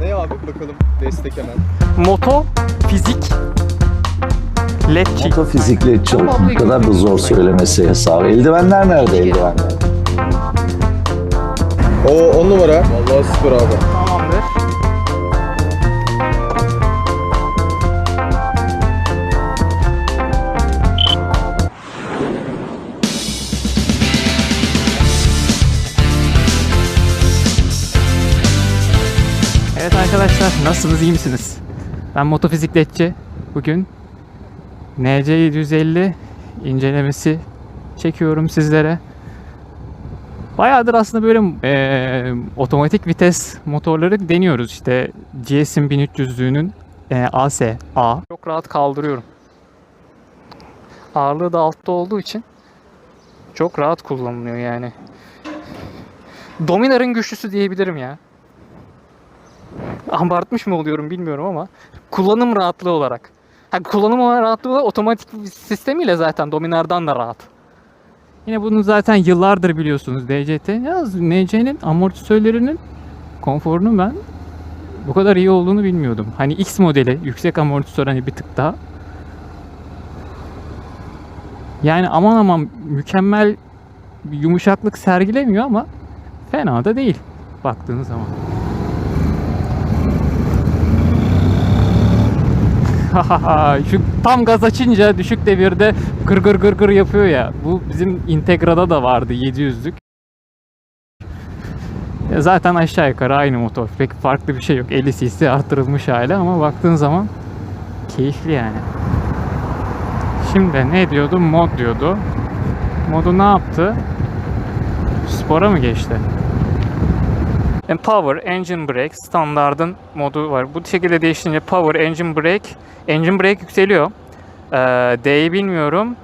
Ne abi bakalım destek hemen. Moto, fizik, ledçi. Motofizikle çok ne kadar da zor söylemesi hesabı. Eldivenler nerede eldivenler? Oo 10 numara. Vallahi süper abi. Evet arkadaşlar nasılsınız iyi misiniz? Ben motofizikletçi. Bugün NC 750 incelemesi çekiyorum sizlere. Bayağıdır aslında böyle e, otomatik vites motorları deniyoruz. İşte GS'in 1300'lüğünün e, AS A. Çok rahat kaldırıyorum. Ağırlığı da altta olduğu için çok rahat kullanılıyor yani. Dominar'ın güçlüsü diyebilirim ya. Abartmış mı oluyorum bilmiyorum ama kullanım rahatlığı olarak. Ha, kullanım rahatlığı olarak otomatik sistemiyle zaten Dominar'dan da rahat. Yine bunu zaten yıllardır biliyorsunuz DCT. Yalnız NC'nin amortisörlerinin konforunu ben bu kadar iyi olduğunu bilmiyordum. Hani X modeli yüksek amortisör hani bir tık daha. Yani aman aman mükemmel yumuşaklık sergilemiyor ama fena da değil baktığınız zaman. Şu tam gaz açınca düşük devirde gır gır gır gır yapıyor ya. Bu bizim Integra'da da vardı 700'lük. Ya zaten aşağı yukarı aynı motor. Pek farklı bir şey yok. 50 cc arttırılmış hali ama baktığın zaman keyifli yani. Şimdi ne diyordu? Mod diyordu. Modu ne yaptı? Spora mı geçti? And Power, Engine Brake standardın modu var. Bu şekilde değiştirince Power, Engine Brake, Engine Brake yükseliyor. Ee, D'yi bilmiyorum.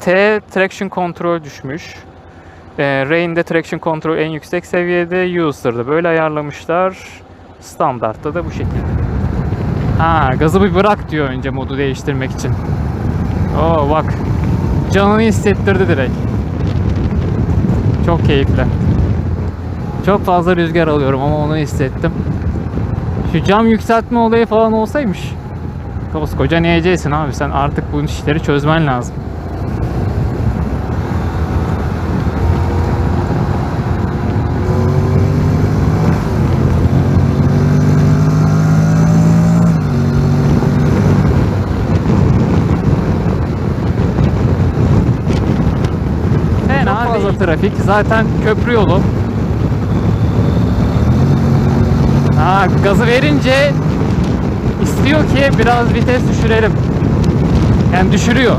T Traction Control düşmüş. Ee, Rain'de Traction Control en yüksek seviyede. User'da böyle ayarlamışlar. Standartta da bu şekilde. Ha, gazı bir bırak diyor önce modu değiştirmek için. Oo bak. Canını hissettirdi direkt. Çok keyifli. Çok fazla rüzgar alıyorum ama onu hissettim. Şu cam yükseltme olayı falan olsaymış. Koskoca neyeceksin abi sen artık bu işleri çözmen lazım. Fena fazla trafik. Zaten köprü yolu. Ha, gazı verince istiyor ki biraz vites düşürelim. Yani düşürüyor.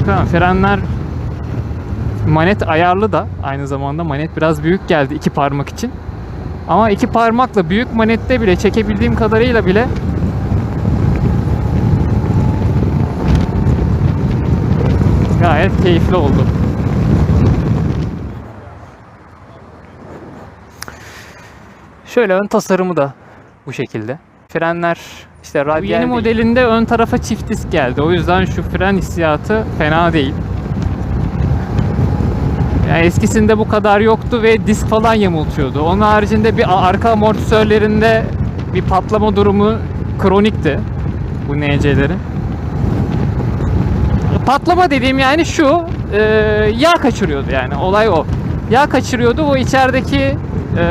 Bakın frenler manet ayarlı da aynı zamanda manet biraz büyük geldi iki parmak için. Ama iki parmakla büyük manette bile çekebildiğim kadarıyla bile gayet keyifli oldu. Şöyle ön tasarımı da bu şekilde. Frenler işte radyal yeni modelinde ön tarafa çift disk geldi. O yüzden şu fren hissiyatı fena değil. Yani eskisinde bu kadar yoktu ve disk falan yamultuyordu. Onun haricinde bir arka amortisörlerinde bir patlama durumu kronikti bu NC'lerin. Patlama dediğim yani şu e, yağ kaçırıyordu yani olay o. Yağ kaçırıyordu o içerideki e,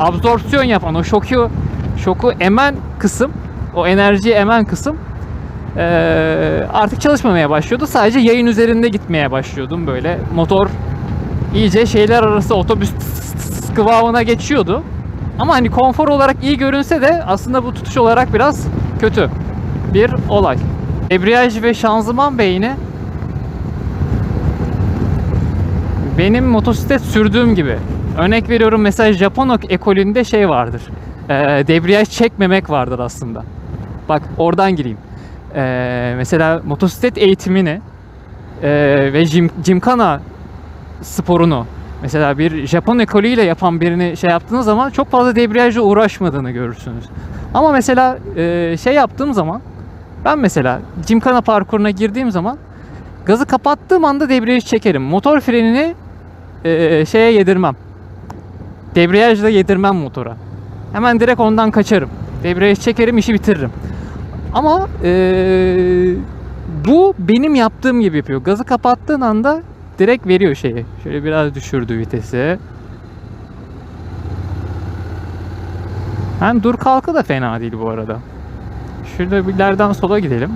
absorpsiyon yapan o şoku şoku emen kısım o enerjiyi emen kısım e, artık çalışmamaya başlıyordu. Sadece yayın üzerinde gitmeye başlıyordum böyle. Motor iyice şeyler arası otobüs kıvamına geçiyordu. Ama hani konfor olarak iyi görünse de aslında bu tutuş olarak biraz kötü bir olay. Debriyaj ve şanzıman beyni benim motosiklet sürdüğüm gibi. Örnek veriyorum mesela Japon ekolünde şey vardır. Ee, debriyaj çekmemek vardır aslında. Bak oradan gireyim. Ee, mesela motosiklet eğitimini e, ve jim, Gymkhana sporunu mesela bir Japon ekolüyle yapan birini şey yaptığınız zaman çok fazla debriyajla uğraşmadığını görürsünüz. Ama mesela e, şey yaptığım zaman ben mesela Gymkhana parkuruna girdiğim zaman Gazı kapattığım anda debriyajı çekerim. Motor frenini e, şeye yedirmem. Debriyajla yedirmem motora. Hemen direkt ondan kaçarım. Debriyaj çekerim işi bitiririm. Ama e, bu benim yaptığım gibi yapıyor. Gazı kapattığın anda direkt veriyor şeyi. Şöyle biraz düşürdü vitesi. Hem dur kalkı da fena değil bu arada. Şurada bir ileriden sola gidelim.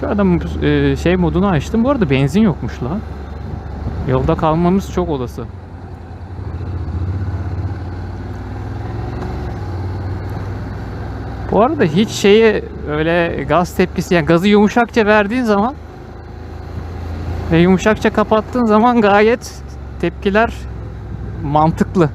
Şu adam e, şey modunu açtım. Bu arada benzin yokmuş lan. Yolda kalmamız çok olası. Bu arada hiç şeyi öyle gaz tepkisi yani gazı yumuşakça verdiğin zaman ve yumuşakça kapattığın zaman gayet tepkiler mantıklı.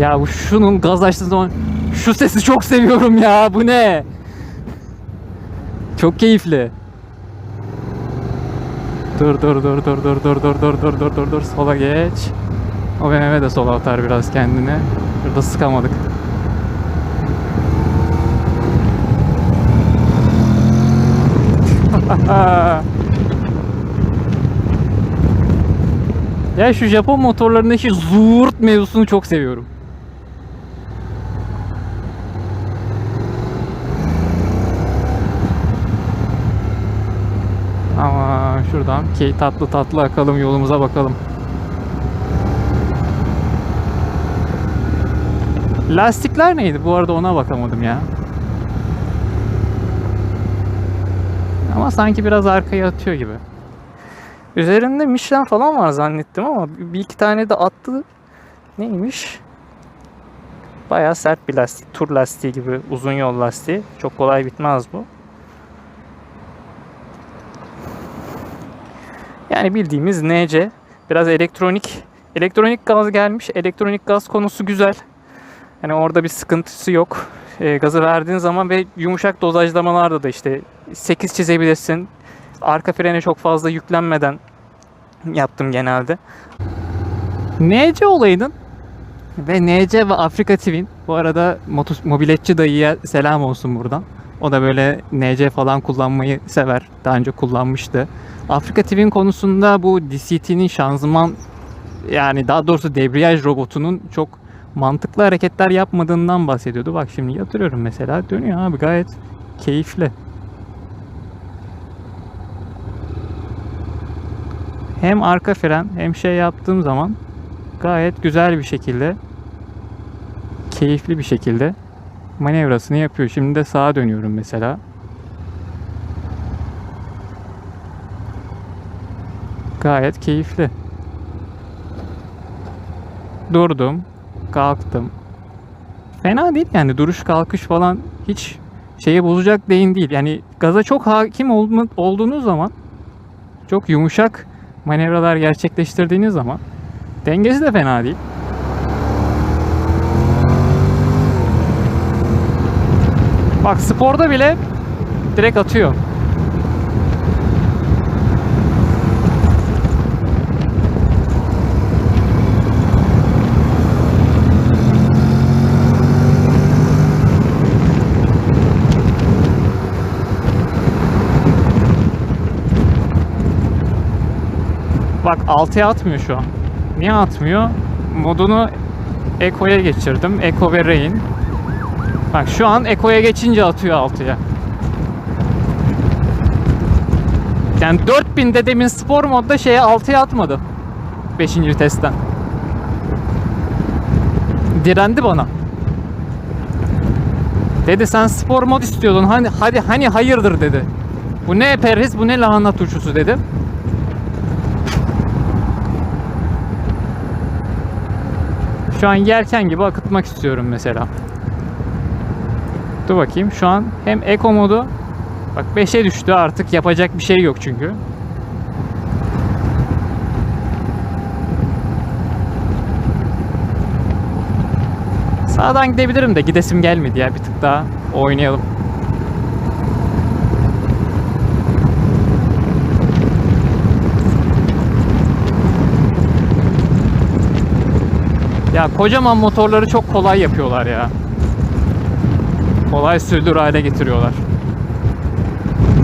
Ya bu şunun gaz açtığı zaman şu sesi çok seviyorum ya. Bu ne? Çok keyifli. Dur dur dur dur dur dur dur dur dur dur dur dur sola geç. O BMW de sola atar biraz kendini. Burada sıkamadık. ya şu Japon motorlarındaki zurt mevzusunu çok seviyorum. Ama şuradan key tatlı tatlı akalım yolumuza bakalım. Lastikler neydi? Bu arada ona bakamadım ya. Ama sanki biraz arkaya atıyor gibi. Üzerinde Michelin falan var zannettim ama bir iki tane de attı. Neymiş? Bayağı sert bir lastik. Tur lastiği gibi uzun yol lastiği. Çok kolay bitmez bu. Yani bildiğimiz NC. Biraz elektronik. Elektronik gaz gelmiş. Elektronik gaz konusu güzel. Yani orada bir sıkıntısı yok. E, gazı verdiğin zaman ve yumuşak dozajlamalarda da işte 8 çizebilirsin. Arka frene çok fazla yüklenmeden yaptım genelde. NC olayının ve NC ve Afrika TV'nin bu arada motos, mobiletçi dayıya selam olsun buradan. O da böyle NC falan kullanmayı sever. Daha önce kullanmıştı. Afrika TV'nin konusunda bu DCT'nin şanzıman yani daha doğrusu debriyaj robotunun çok mantıklı hareketler yapmadığından bahsediyordu. Bak şimdi yatırıyorum mesela dönüyor abi gayet keyifli. Hem arka fren hem şey yaptığım zaman gayet güzel bir şekilde keyifli bir şekilde manevrasını yapıyor. Şimdi de sağa dönüyorum mesela. Gayet keyifli. Durdum, kalktım. Fena değil yani duruş kalkış falan hiç şeye bozacak değin değil. Yani gaza çok hakim olma- olduğunuz zaman çok yumuşak manevralar gerçekleştirdiğiniz zaman dengesi de fena değil. Bak sporda bile direkt atıyor. Bak 6'ya atmıyor şu an. Niye atmıyor? Modunu Eco'ya geçirdim. Eco ve Rain. Bak şu an Eco'ya geçince atıyor 6'ya. Yani 4000'de demin spor modda şeye 6'ya atmadı. 5. vitesten. Direndi bana. Dedi sen spor mod istiyordun. Hani hadi hani hayırdır dedi. Bu ne perhiz bu ne lahana turşusu dedim. Şu an yerken gibi akıtmak istiyorum mesela. Dur bakayım. Şu an hem Eco modu bak 5'e düştü artık yapacak bir şey yok çünkü. Sağdan gidebilirim de gidesim gelmedi ya bir tık daha oynayalım. Ya kocaman motorları çok kolay yapıyorlar ya. Kolay sürdür hale getiriyorlar.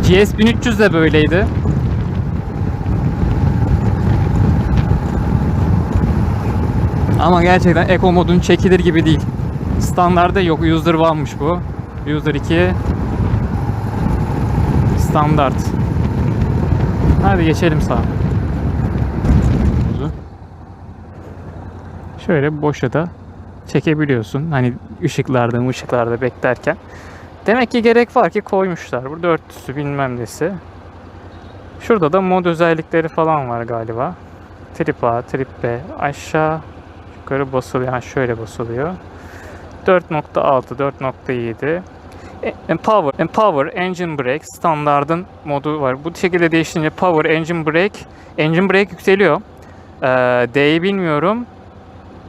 GS 1300 de böyleydi. Ama gerçekten Eco modun çekilir gibi değil. Standarda yok. User 1'mış bu. User 2 standart. Hadi geçelim sağa. Şöyle boşa da çekebiliyorsun. Hani ışıklarda ışıklarda beklerken. Demek ki gerek var ki koymuşlar. Burada örtüsü bilmem nesi. Şurada da mod özellikleri falan var galiba. Trip A, Trip B aşağı yukarı basılıyor. Yani şöyle basılıyor. 4.6, 4.7 E- Empower, Empower Engine Brake standardın modu var. Bu şekilde değiştirince Power Engine Brake Engine Brake yükseliyor. Ee, D'yi bilmiyorum.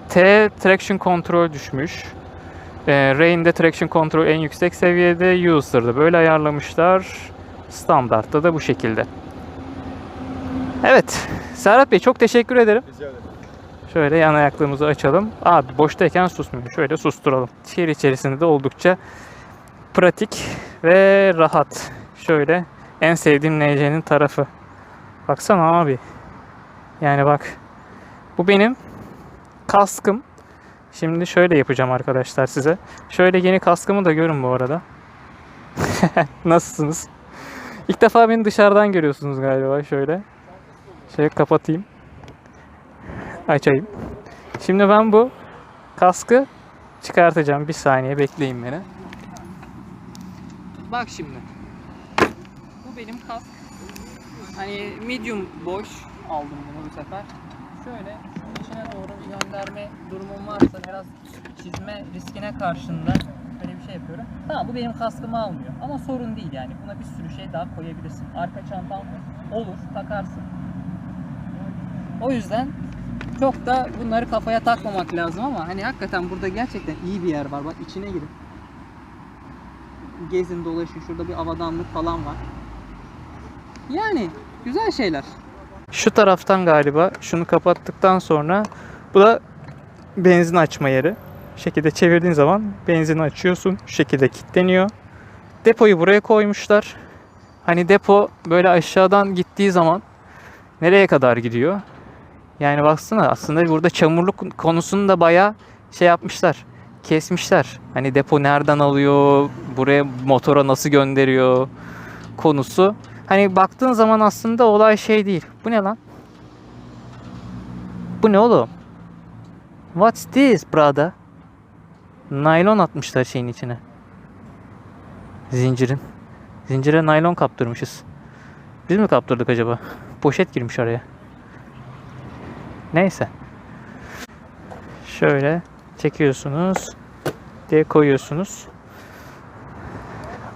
T Traction Control düşmüş. Ee, Rain'de Traction Control en yüksek seviyede. User'da böyle ayarlamışlar. Standartta da bu şekilde. Evet. Serhat Bey çok teşekkür ederim. Rica ederim. Şöyle yan ayaklığımızı açalım. Abi boştayken susmuyor. Şöyle susturalım. Şehir içerisinde de oldukça pratik ve rahat. Şöyle en sevdiğim NC'nin tarafı. Baksana abi. Yani bak. Bu benim kaskım. Şimdi şöyle yapacağım arkadaşlar size. Şöyle yeni kaskımı da görün bu arada. Nasılsınız? İlk defa beni dışarıdan görüyorsunuz galiba şöyle. Şöyle kapatayım. Açayım. Şimdi ben bu kaskı çıkartacağım. Bir saniye bekleyin beni. Bak şimdi. Bu benim kask. Hani medium boş aldım bunu bu sefer. Şöyle içine doğru bir gönderme durumum varsa biraz çizme riskine karşında böyle bir şey yapıyorum. Tamam bu benim kaskımı almıyor ama sorun değil yani. Buna bir sürü şey daha koyabilirsin. Arka çantam olur takarsın. O yüzden çok da bunları kafaya takmamak lazım ama hani hakikaten burada gerçekten iyi bir yer var. Bak içine girin. Gezin dolaşın. Şurada bir avadanlık falan var. Yani güzel şeyler. Şu taraftan galiba şunu kapattıktan sonra bu da benzin açma yeri. Şu şekilde çevirdiğin zaman benzini açıyorsun. Şu şekilde kilitleniyor. Depoyu buraya koymuşlar. Hani depo böyle aşağıdan gittiği zaman nereye kadar gidiyor? Yani baksana aslında burada çamurluk konusunu da bayağı şey yapmışlar. Kesmişler. Hani depo nereden alıyor, buraya motora nasıl gönderiyor konusu. Hani baktığın zaman aslında olay şey değil. Bu ne lan? Bu ne oğlum? What's this brother? Naylon atmışlar şeyin içine. Zincirin. Zincire naylon kaptırmışız. Biz mi kaptırdık acaba? Poşet girmiş araya. Neyse. Şöyle çekiyorsunuz diye koyuyorsunuz.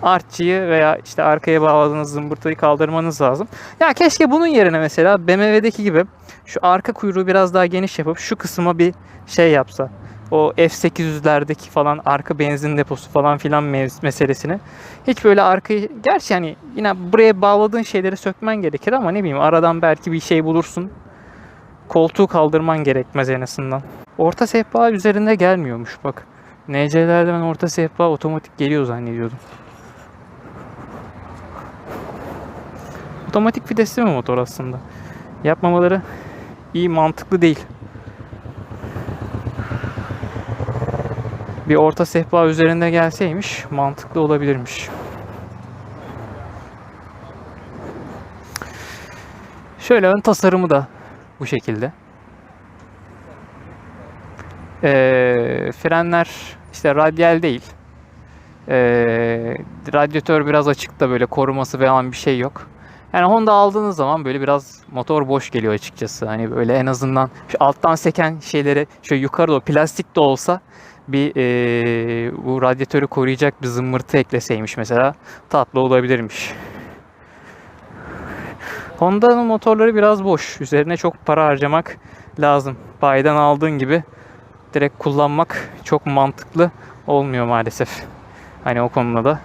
Artçıyı veya işte arkaya bağladığınız zımbırtıyı kaldırmanız lazım. Ya keşke bunun yerine mesela BMW'deki gibi şu arka kuyruğu biraz daha geniş yapıp şu kısma bir şey yapsa. O F800'lerdeki falan arka benzin deposu falan filan meselesini. Hiç böyle arkayı gerçi yani yine buraya bağladığın şeyleri sökmen gerekir ama ne bileyim aradan belki bir şey bulursun koltuğu kaldırman gerekmez en azından. Orta sehpa üzerinde gelmiyormuş bak. NC'lerde ben orta sehpa otomatik geliyor zannediyordum. Otomatik vitesli mi motor aslında? Yapmamaları iyi mantıklı değil. Bir orta sehpa üzerinde gelseymiş mantıklı olabilirmiş. Şöyle ön tasarımı da bu şekilde. Ee, frenler işte radyal değil. Ee, radyatör biraz açık da böyle koruması falan bir şey yok. Yani Honda aldığınız zaman böyle biraz motor boş geliyor açıkçası. Hani böyle en azından şu alttan seken şeyleri şöyle yukarı doğru plastik de olsa bir ee, bu radyatörü koruyacak bir zımbırtı ekleseymiş mesela tatlı olabilirmiş. Honda'nın motorları biraz boş. Üzerine çok para harcamak lazım. Bayiden aldığın gibi direkt kullanmak çok mantıklı olmuyor maalesef. Hani o konuda da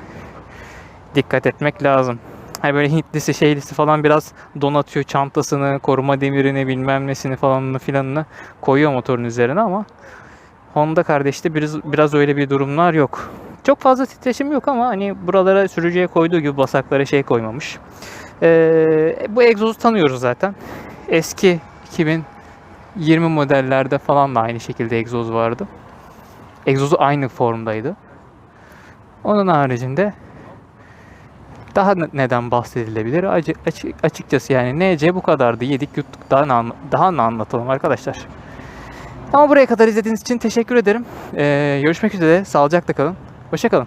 dikkat etmek lazım. Hani böyle Hintlisi şeylisi falan biraz donatıyor çantasını, koruma demirini bilmem nesini falanını filanını koyuyor motorun üzerine ama Honda kardeşte biraz, biraz öyle bir durumlar yok. Çok fazla titreşim yok ama hani buralara sürücüye koyduğu gibi basaklara şey koymamış. Ee, bu egzozu tanıyoruz zaten. Eski 2020 modellerde falan da aynı şekilde egzoz vardı. Egzozu aynı formdaydı. Onun haricinde daha ne- neden bahsedilebilir? Acı, açı- açıkçası yani NC bu kadardı. Yedik yuttuk. Daha ne, daha ne anlatalım arkadaşlar? Ama buraya kadar izlediğiniz için teşekkür ederim. Ee, görüşmek üzere. Sağlıcakla kalın. Hoşça kalın.